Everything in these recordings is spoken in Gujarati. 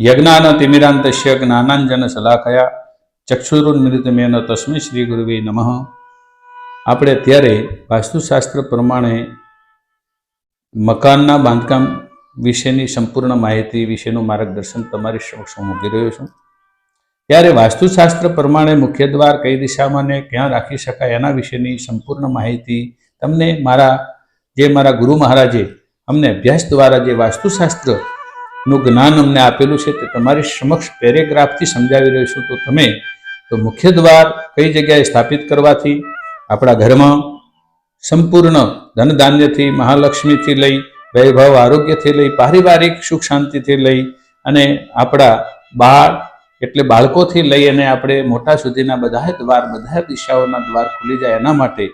યજ્ઞાન તિમિરાંતસ્ય જ્ઞાનાંજન શલાખયા ચક્ષુરુન્મિલિતમેન તસ્मै શ્રી ગુરુવે નમઃ. આપણે અત્યારે વાસ્તુશાસ્ત્ર પ્રમાણે મકાનના બાંધકામ વિશેની સંપૂર્ણ માહિતી વિશેનું માર્ગદર્શન તમારી સમક્ષ મૂકી રહ્યો છું. ત્યારે વાસ્તુશાસ્ત્ર પ્રમાણે મુખ્ય દ્વાર કઈ દિશામાં ને ક્યાં રાખી શકાય એના વિશેની સંપૂર્ણ માહિતી તમને મારા જે મારા ગુરુ મહારાજે અમને અભ્યાસ દ્વારા જે વાસ્તુશાસ્ત્રનું જ્ઞાન અમને આપેલું છે તે તમારી સમક્ષ પેરેગ્રાફથી સમજાવી રહ્યો છું તો તમે, તો મુખ્ય દ્વાર કઈ જગ્યાએ સ્થાપિત કરવાથી, આપણા ઘરમાં સંપૂર્ણ ધનધાન્યથી, મહાલક્ષ્મીથી લઈ, વૈભવ આરોગ્યથી લઈ, પારિવારિક સુખ શાંતિથી લઈ અને આપણા બાળ એટલે બાળકોથી લઈ અને આપણે મોટા સુધીના બધા દ્વાર બધા દિશાઓના દ્વાર ખુલી જાય એના માટે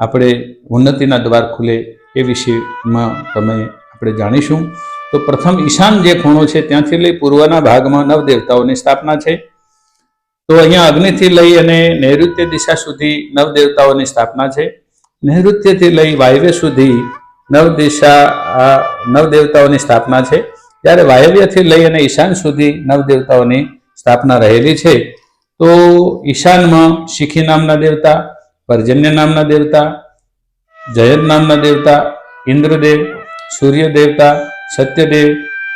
આપણે ઉન્નતિના દ્વાર ખુલે એ વિષયમાં તમે આપણે જાણીશું. તો પ્રથમ ઈશાન જે ખૂણો છે, ત્યાંથી લઈ પૂર્વના ભાગમાં નવ દેવતાઓની સ્થાપના છે. તો અહીંયા અગ્નિથી લઈ અને નૈઋત્ય દિશા સુધી નવ દેવતાઓની સ્થાપના છે. નૈઋત્યથી લઈ વાયવ્ય સુધી નવ દિશા નવ દેવતાઓની સ્થાપના છે. જ્યારે વાયવ્યથી લઈ અને ઈશાન સુધી નવ દેવતાઓની સ્થાપના રહેલી છે. તો ઈશાનમાં શિખી નામના દેવતા, પર્જન્ય નામના દેવતા, જયંત નામના દેવતા, ઇન્દ્રદેવ, સૂર્ય દેવતા સત્યદેવ,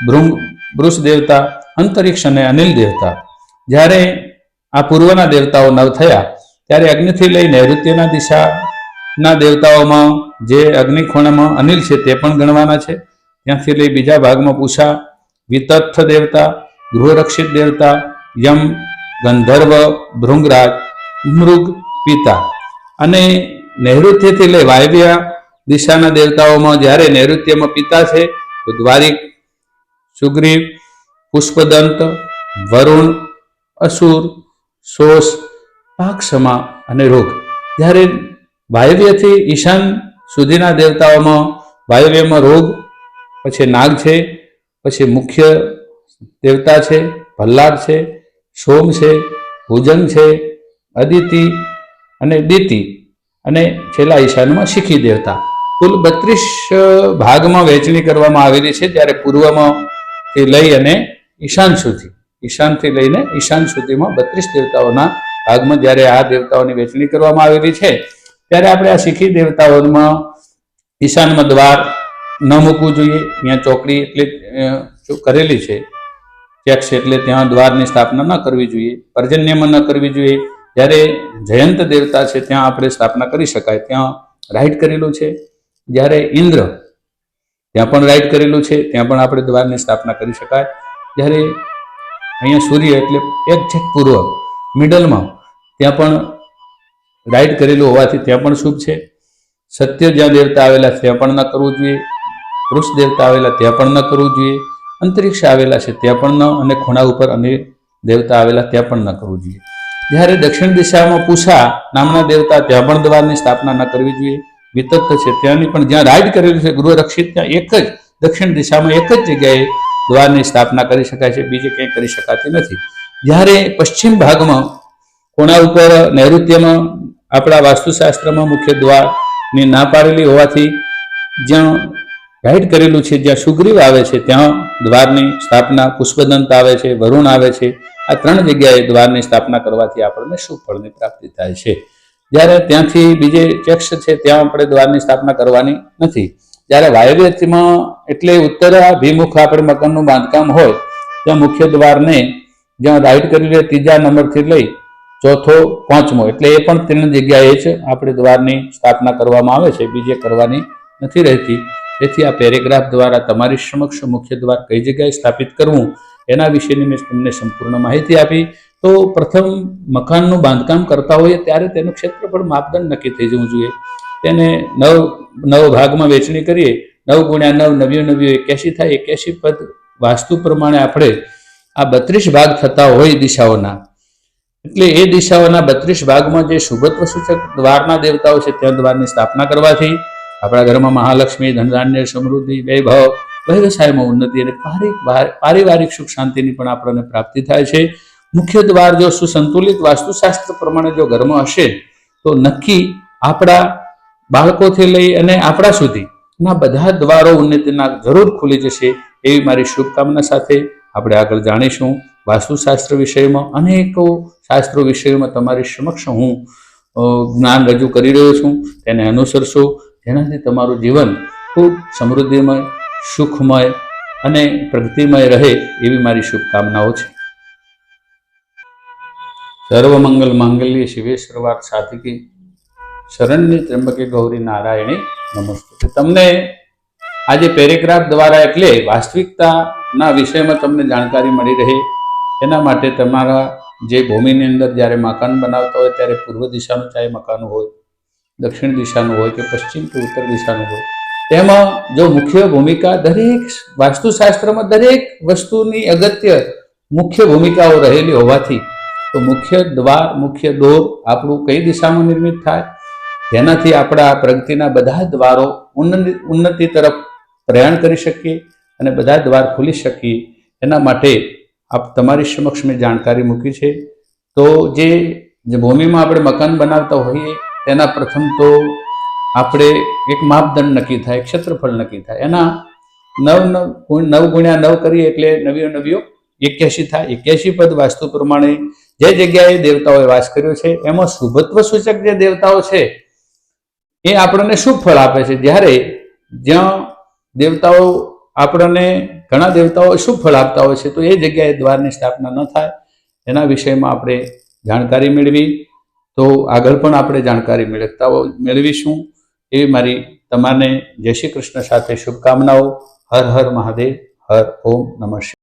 ભૃંગ વૃષ દેવતા અંતરિક્ષ અને અનિલ દેવતા. જ્યારે આ પૂર્વના દેવતાઓ નવ થયા, ત્યારે અગ્નિથી લઈ નૈઋત્યના દિશાના દેવતાઓમાં જે અગ્નિ ખૂણામાં અનિલ છે તે પણ ગણવાના છે. ત્યાંથી લઈ બીજા ભાગમાં પૂષા વિતથ દેવતા, ગૃહરક્ષિત દેવતા, યમ, ગંધર્વ, ભૃંગરાજ, મૃગ, પિતા. અને નૈઋત્યથી લઈ વાયવ્ય દિશાના દેવતાઓમાં જ્યારે નૈઋત્યમાં પિતા છે તો દ્વારિક સુગ્રીવ, પુષ્પદંત, વરુણ, અસુર શોષ પાકસમા અને રોગ. જ્યારે વાયવ્યથી ઈશાન સુધીના દેવતાઓમાં વાયવ્યમાં રોગ, પછી નાગ છે, પછી મુખ્ય દેવતા છે ભલ્લાદ છે, સોમ છે ભુજંગ છે, અદિતિ અને દિતિ. અને છેલ્લા ઈશાનમાં શીખી દેવતા. કુલ બત્રીસ ભાગમાં વહેંચણી કરવામાં આવેલી છે. ત્યારે પૂર્વમાં થી લઈ અને ઈશાન સુધી, ઈશાનથી લઈને ઈશાન સુધીમાં બત્રીસ દેવતાઓના ભાગમાં જ્યારે આ દેવતાઓની વહેંચણી કરવામાં આવેલી છે, ત્યારે આપણે આ શીખી દેવતાઓમાં ઈશાનમાં દ્વાર ન મૂકવું જોઈએ. ત્યાં ચોકડી એટલે કરેલી છે, ચેક્સ એટલે ત્યાં દ્વારની સ્થાપના ન કરવી જોઈએ, પર્જન્યમાં ન કરવી જોઈએ. જ્યારે જયંત દેવતા છે, ત્યાં આપણે સ્થાપના કરી શકાય. ત્યાં રાઈટ કરેલું છે. જ્યારે ઇન્દ્ર ત્યાં પણ રાઈટ કરેલું છે, ત્યાં પણ આપણે દ્વારની સ્થાપના કરી શકાય. જ્યારે અહીંયા સૂર્ય એટલે એક્ઝેક્ટ પૂર્વ મિડલમાં ત્યાં પણ રાઈટ કરેલું હોવાથી ત્યાં પણ શુભ છે. સત્ય જ્યાં દેવતા આવેલા ત્યાં પણ ન કરવું જોઈએ. પુરુષ દેવતા આવેલા, ત્યાં પણ ન કરવું જોઈએ. અંતરિક્ષ આવેલા છે, ત્યાં પણ ન અને ખૂણા ઉપર અને દેવતા આવેલા, ત્યાં પણ ન કરવું જોઈએ. જ્યારે દક્ષિણ દિશામાં પૂષા નામના દેવતા, ત્યાં પણ દ્વારની સ્થાપના ન કરવી જોઈએ. વિતત્ત છે. ત્યાંની પણ જ્યાં રાઈટ કરેલું છે ગૃહ રક્ષિત ત્યાં એક જ, દક્ષિણ દિશામાં એક જ જગ્યાએ દ્વારની સ્થાપના કરી શકાય છે. બીજે ક્યાંય કરી શકાતી નથી. જ્યારે પશ્ચિમ ભાગમાં કોણા ઉપર નૈઋત્યમાં આપણા વાસ્તુશાસ્ત્રમાં મુખ્ય દ્વારની ના પાડેલી હોવાથી જ્યાં ગાઈડ કરેલું છે, જ્યાં સુગ્રીવ આવે છે, ત્યાં દ્વારની સ્થાપના, પુષ્પદંત આવે છે, વરુણ આવે છે. આ ત્રણ જગ્યાએ દ્વારની સ્થાપના કરવાથી આપણને શુભ ફળની પ્રાપ્તિ થાય છે. જ્યારે ત્યાંથી બીજે ટેક્સ છે, ત્યાં આપણે દ્વારની સ્થાપના કરવાની નથી. જ્યારે વાયવ્યમાં એટલે ઉત્તરાભિમુખ આપણે મકાનનું બાંધકામ હોય, ત્યાં મુખ્ય દ્વારને જ્યાં રાઈટ કરી ત્રીજા નંબરથી લઈ ચોથો, પાંચમો, એટલે એ પણ ત્રણ જગ્યાએ જ આપણે દ્વારની સ્થાપના કરવામાં આવે છે, બીજે કરવાની નથી રહેતી. તેથી આ પેરેગ્રાફ દ્વારા તમારી સમક્ષ મુખ્ય દ્વાર કઈ જગ્યાએ સ્થાપિત કરવું એના વિશેની મેં તમને સંપૂર્ણ માહિતી આપી. તો પ્રથમ મકાનનું બાંધકામ કરતા હોઈએ ત્યારે તેનું ક્ષેત્રફળ માપદંડ નક્કી થઈ જવું જોઈએ. તેને નવ નવ ભાગમાં વેચણી કરીએ. નવ ગુણ્યા નવ નવ્યું નવ્યું એક્યાસી થાય. એક્યાસી પદ વાસ્તુ પ્રમાણે આપણે આ બત્રીસ ભાગ થતા હોય દિશાઓના. એટલે એ દિશાઓના બત્રીસ ભાગમાં જે શુભત્વ સૂચક દ્વારના દેવતાઓ છે, ત્યાં દ્વારની સ્થાપના કરવાથી આપણા ઘરમાં મહાલક્ષ્મી, ધનધાન્ય, સમૃદ્ધિ, વૈભવ વ્યવસાયમાં ઉન્નતિ અને પારિ- પારિવારિક સુખ શાંતિની પણ આપણને પ્રાપ્તિ થાય છે. મુખ્ય દ્વાર જો સુસંતુલિત વાસ્તુશાસ્ત્ર પ્રમાણે જો ઘરમાં હશે, તો નક્કી આપણા બાળકોથી લઈ અને આપણા સુધી ના બધા દ્વારો ઉન્નતિના જરૂર ખુલી જશે એવી મારી શુભકામના સાથે આપણે આગળ જાણીશું. વાસ્તુશાસ્ત્ર વિષયમાં અનેકો શાસ્ત્રો વિષયોમાં તમારી સમક્ષ હું જ્ઞાન રજૂ કરી રહ્યો છું. તેને અનુસરશો. જેનાથી તમારું જીવન ખૂબ સમૃદ્ધિમય સુખમય અને પ્રગતિમય રહે એવી મારી શુભકામનાઓ છે. સર્વમંગલ માંગલ્ય શિવે સર્વાર્થ સાધિકી. શરણ્ય ત્રંબકે ગૌરી નારાયણી નમસ્તે. તમને આજે પેરેગ્રાફ દ્વારા એટલે વાસ્તવિકતાના વિષયમાં તમને જાણકારી મળી રહે, એના માટે તમારા જે ભૂમિની અંદર જ્યારે મકાન બનાવતા હોય, ત્યારે પૂર્વ દિશાનું ચાહે મકાન હોય, દક્ષિણ દિશાનું હોય કે પશ્ચિમ કે ઉત્તર દિશાનું હોય તેમાં જો મુખ્ય ભૂમિકા દરેક વાસ્તુશાસ્ત્રમાં દરેક વસ્તુની અગત્ય મુખ્ય ભૂમિકાઓ રહેલી હોવાથી, તો મુખ્ય દ્વાર, મુખ્ય દોર આપણું કઈ દિશામાં નિર્મિત થાય? જેનાથી આપણા પ્રગતિના બધા દ્વારો ઉન્નતિ તરફ પ્રયાણ કરી શકીએ અને બધા દ્વાર ખુલી શકીએ. એના માટે આપ તમારી સમક્ષ મેં જાણકારી મૂકી છે. તો જે ભૂમિમાં આપણે મકાન બનાવતા હોઈએ, તેના પ્રથમ તો આપણે એક માપદંડ નક્કી થાય ક્ષેત્રફળ નક્કી થાય. એના નવ નવ નવ ગુણ્યા નવ કરીએ એટલે નવીઓ નવીઓ એક્યાસી થાય. એક્યાસી પદ વાસ્તુ પ્રમાણે જે જગ્યાએ દેવતાઓએ વાસ કર્યો છે, એમાં શુભત્વ સૂચક જે દેવતાઓ છે, એ આપણને શુભ ફળ આપે છે. જ્યારે જ્યાં દેવતાઓ આપણને ઘણા દેવતાઓ શુભ ફળ આપતા હોય છે, તો એ જગ્યાએ દ્વારની સ્થાપના ન થાય. એના વિષયમાં આપણે જાણકારી મેળવી. તો આગળ પણ આપણે જાણકારી મેળવતા મેળવીશું. એવી મારી તમારે જય શ્રી કૃષ્ણ સાથે શુભકામનાઓ. હર હર મહાદેવ. હર ઓમ નમઃ